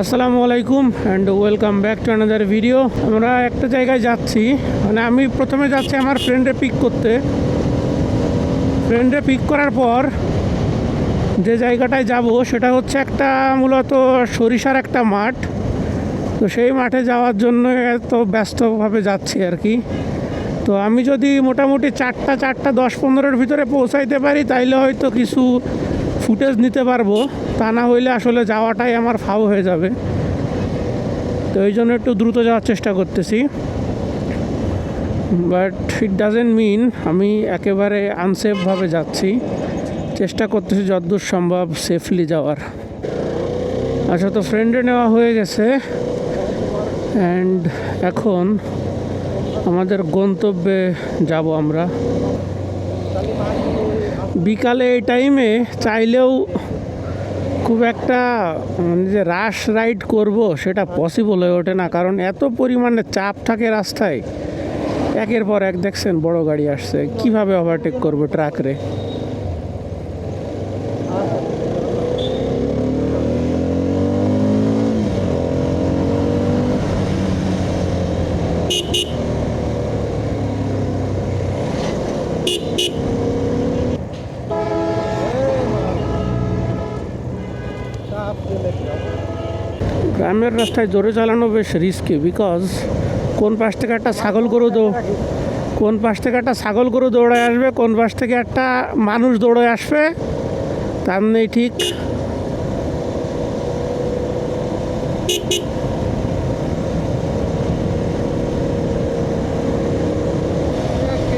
আসসালামু আলাইকুম and welcome back to another video আমরা একটা জায়গায় যাচ্ছি। মানে আমি প্রথমে যাচ্ছি আমার ফ্রেন্ডে পিক করতে। ফ্রেন্ডে পিক করার পর যে জায়গাটায় যাব, সেটা হচ্ছে একটা মূলত সরিষার একটা মাঠ। তো সেই মাঠে যাওয়ার জন্য এত ব্যস্তভাবে যাচ্ছি আর কি। তো আমি যদি মোটামুটি চারটা চারটা, দশ, পনেরোর ভিতরে পৌঁছাইতে পারি, তাইলে হয়তো কিছু ফুটেজ নিতে পারব, তা না হইলে আসলে যাওয়াটাই আমার ফাও হয়ে যাবে। তো এই জন্য একটু দ্রুত যাওয়ার চেষ্টা করতেছি। বাট ইট ডাজেন্ট মিন আমি একেবারে আনসেফভাবে যাচ্ছি। চেষ্টা করতেছি যতদূর সম্ভব সেফলি যাওয়ার। আচ্ছা তো ফ্রেন্ডে নেওয়া হয়ে গেছে। অ্যান্ড এখন আমাদের গন্তব্যে যাব আমরা। বিকালে এই টাইমে চাইলেও খুব একটা মানে যে রাশ রাইড করব সেটা পসিবল হয়ে ওঠে না। কারণ এত পরিমাণে চাপ থাকে রাস্তায়। একের পর এক দেখছেন বড় গাড়ি আসছে। কীভাবে ওভারটেক করব ট্রাক গ্রামের রাস্তায় জোরে চালানো বেশ রিস্কি বিকজ কোন পাশ থেকে একটা ছাগল গরু দৌড় কোন পাশ থেকে একটা ছাগল গরু দৌড়ায় আসবে, কোন পাশ থেকে একটা মানুষ দৌড়ে আসবে, তার নেই ঠিক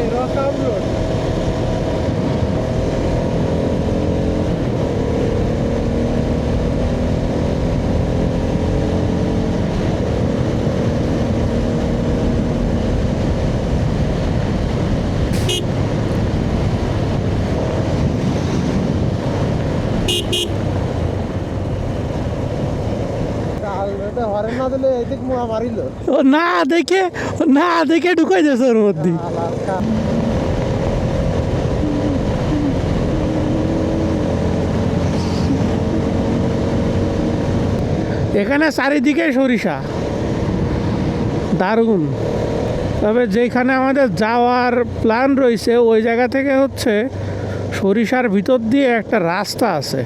হরেন না দিলে এই দিক মুয়া মারিল ও না দেখে না দেখে ঢুকাই দিয়েছে ওর মধ্যে। এখানে চারিদিকে সরিষা। দারুণ। তবে যেখানে আমাদের যাওয়ার প্ল্যান রয়েছে ওই জায়গা থেকে হচ্ছে সরিষার ভিতর দিয়ে একটা রাস্তা আছে।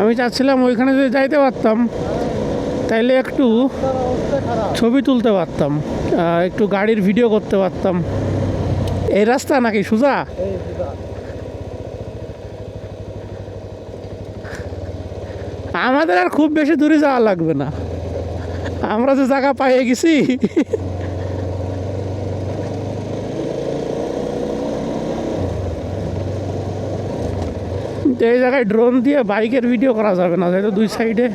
আমি চাচ্ছিলাম ওইখানে যদি যাইতে পারতাম। তাইলে একটু ছবি তুলতে পারতাম একটু গাড়ির ভিডিও করতে পারতাম। এই রাস্তা নাকি সুজা? আমাদের আর খুব বেশি দূরে যাওয়া লাগবে না। আমরা যে জায়গা পাইয়ে গেছি কিন্তু এই জায়গায় ড্রোন দিয়ে বাইকের ভিডিও করা যাবে না, যেহেতু দুই সাইডে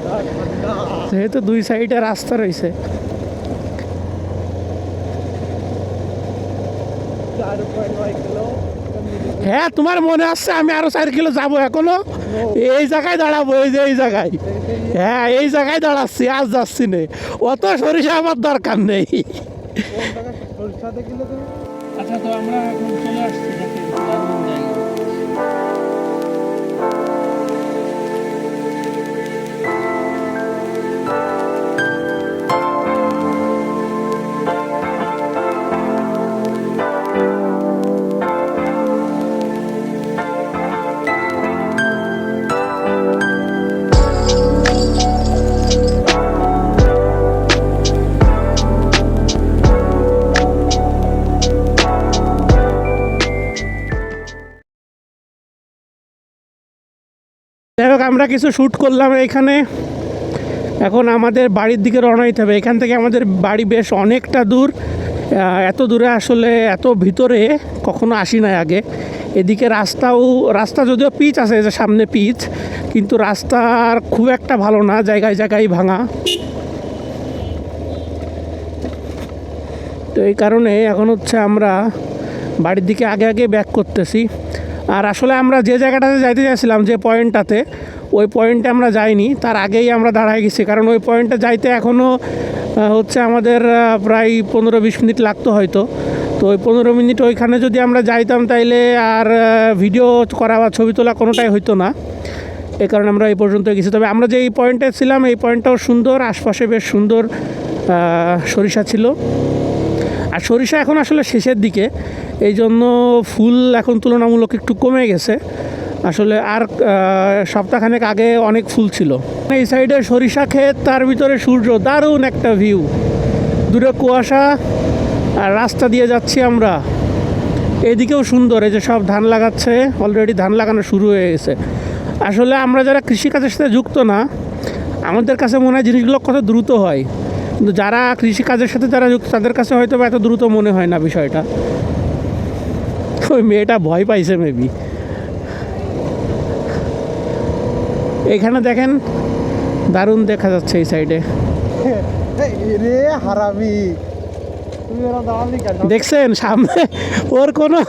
যেহেতু দুই সাইডে রাস্তা রয়েছে। হ্যাঁ তোমার মনে আসছে আমি আরও চার কিলো যাব এখনও? এই জায়গায় দাঁড়াবো, এই যে এই জায়গায়। হ্যাঁ এই জায়গায় দাঁড়াচ্ছি, আজ যাচ্ছি নে। অত সরিষা আমার দরকার নেই। আচ্ছা তো আমরা এখন চলে আসছি যাই হোক, আমরা কিছু শ্যুট করলাম এখানে। এখন আমাদের বাড়ির দিকে রওনা দিতে হবে। এখান থেকে আমাদের বাড়ি বেশ অনেকটা দূর। এত দূরে আসলে, এত ভিতরে কখনো আসি নাই আগে। এদিকে রাস্তাও, রাস্তা যদিও পিচ আছে যে সামনে পিচ, কিন্তু রাস্তার খুব একটা ভালো না, জায়গায় জায়গায় ভাঙা। তো এই কারণে এখন হচ্ছে আমরা বাড়ির দিকে আগে আগে ব্যাক করতেছি। আর আসলে আমরা যে জায়গাটাতে যাইতে চাইছিলাম, যে পয়েন্টটাতে, ওই পয়েন্টে আমরা যাইনি। তার আগেই আমরা দাঁড়ায় গেছি, কারণ ওই পয়েন্টে যাইতে এখনও হচ্ছে আমাদের প্রায় পনেরো বিশ মিনিট লাগতো হয়তো। তো ওই পনেরো মিনিট ওইখানে যদি আমরা যাইতাম তাইলে আর ভিডিও করা বা ছবি তোলা কোনোটাই হইতো না। এ কারণে আমরা এই পর্যন্ত গেছি। তবে আমরা যে এই পয়েন্টে ছিলাম, এই পয়েন্টটাও সুন্দর, আশপাশে বেশ সুন্দর সরিষা ছিল। আর সরিষা এখন আসলে শেষের দিকে। এই জন্য ফুল এখন তুলনামূলক একটু কমে গেছে। আসলে আর সপ্তাহখানেক আগে অনেক ফুল ছিল। এই সাইডে সরিষা ক্ষেত, তার ভিতরে সূর্য, দারুণ একটা ভিউ। দূরে কুয়াশা, আর রাস্তা দিয়ে যাচ্ছি আমরা। এদিকেও সুন্দর, এই যে সব ধান লাগাচ্ছে অলরেডি ধান লাগানো শুরু হয়ে গেছে। আসলে আমরা যারা কৃষিকাজের সাথে যুক্ত না, আমাদের কাছে মনে হয় জিনিসগুলো কত দ্রুত হয়। কিন্তু যারা কৃষিকাজের সাথে যারা যুক্ত তাদের কাছে হয়তো এত দ্রুত মনে হয় না বিষয়টা। ওই মেয়েটা ভয় পাইছে মেবি এখানে দেখেন দারুণ দেখা যাচ্ছে এই সাইডে রে হারামি। দেখছেন সামনে ওর কোনো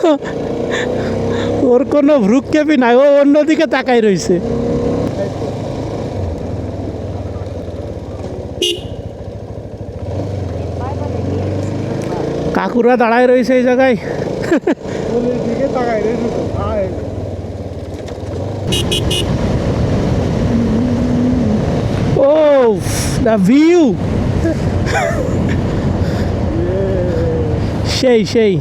ওর কোনো ভ্রুক্ষেপই নাই ও অন্যদিকে তাকাই রয়েছে কাকুরা দাঁড়ায় রয়েছে এই জায়গায়। ও দ্য ভিউ সেই সেই।